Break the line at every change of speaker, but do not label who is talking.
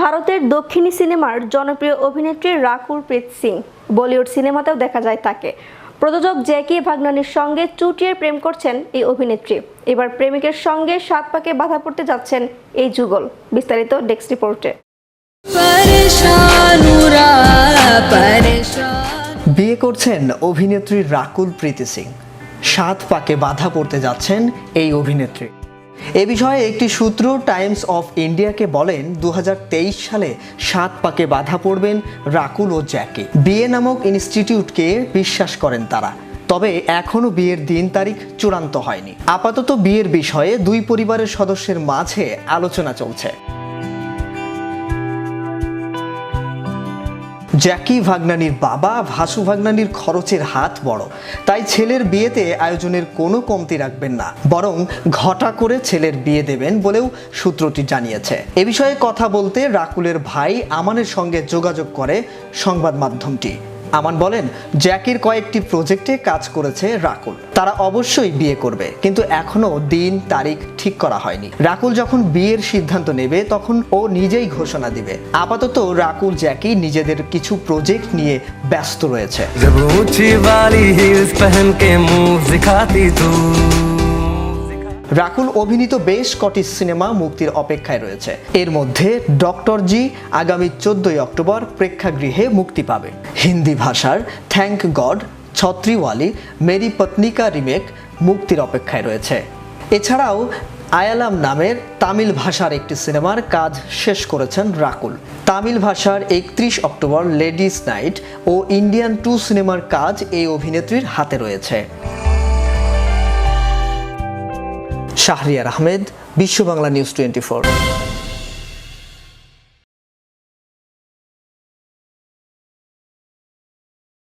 ভারতের দক্ষিণী সিনেমার জনপ্রিয় অভিনেত্রী রাকুরপ্রীত সিং। বলিউড সিনেমাতেও দেখা যায় তাকে। প্রযোজক জ্যাকি ভাগনানির সঙ্গে চুটিয়ে প্রেম করছেন এই অভিনেত্রী। এবার প্রেমিকের সঙ্গে সাত পাকে বাধা পড়তে যাচ্ছেন এই যুগল। বিস্তারিত ডেস্ক রিপোর্টে।
বিয়ে করছেন অভিনেত্রী রাকুল প্রীতি সিং। সাত পাকে বাধা পড়তে যাচ্ছেন এই অভিনেত্রী। এ বিষয়ে একটি সূত্র টাইমস অফ ইন্ডিয়াকে বলেন দু হাজার তেইশ সালে সাত পাকে বাধা পড়বেন রাকুল ও জ্যাকে। বিয়ে নামক ইনস্টিটিউটকে বিশ্বাস করেন তারা। তবে এখনও বিয়ের দিন তারিখ চূড়ান্ত হয়নি। আপাতত বিয়ের বিষয়ে দুই পরিবারের সদস্যের মাঝে আলোচনা চলছে। জ্যাকি ভাগনানির বাবা ভাসু ভাগনানির খরচের হাত বড়। তাই ছেলের বিয়েতে আয়োজনের কোনো কমতি রাখবেন না। বরং ঘটা করে ছেলের বিয়ে দেবেন বলেও সূত্রটি জানিয়েছে। এ বিষয়ে কথা বলতে রাকুলের ভাই আমানের সঙ্গে যোগাযোগ করে সংবাদ মাধ্যমটি। আমান বলেন, জ্যাকির কয়েকটি প্রজেক্টে কাজ করেছে রাকুল। তারা অবশ্যই বিয়ে করবে, কিন্তু এখনও দিন, তারিখ ঠিক করা হয়নি। রাকুল যখন বিয়ের সিদ্ধান্ত নেবে, তখন ও নিজেই ঘোষণা দিবে। আপাতত রাকুল, জ্যাকি নিজেদের কিছু প্রজেক্ট নিয়ে ব্যস্ত রয়েছে। রাকুল অভিনীত বেশ কটি সিনেমা মুক্তির অপেক্ষায় রয়েছে। এর মধ্যে ডক্টর জি আগামী চোদ্দই অক্টোবর প্রেক্ষাগৃহে মুক্তি পাবে। হিন্দি ভাষার থ্যাংক গড, ছত্রিওয়ালি, মেরি পত্নিকা রিমেক মুক্তির অপেক্ষায় রয়েছে। এছাড়াও আয়ালাম নামের তামিল ভাষার একটি সিনেমার কাজ শেষ করেছেন রাকুল। তামিল ভাষার একত্রিশ অক্টোবর লেডিস নাইট ও ইন্ডিয়ান টু সিনেমার কাজ এই অভিনেত্রীর হাতে রয়েছে। শাহরিয়ার আহমেদ বিশ্ব বাংলা নিউজ টোয়েন্টি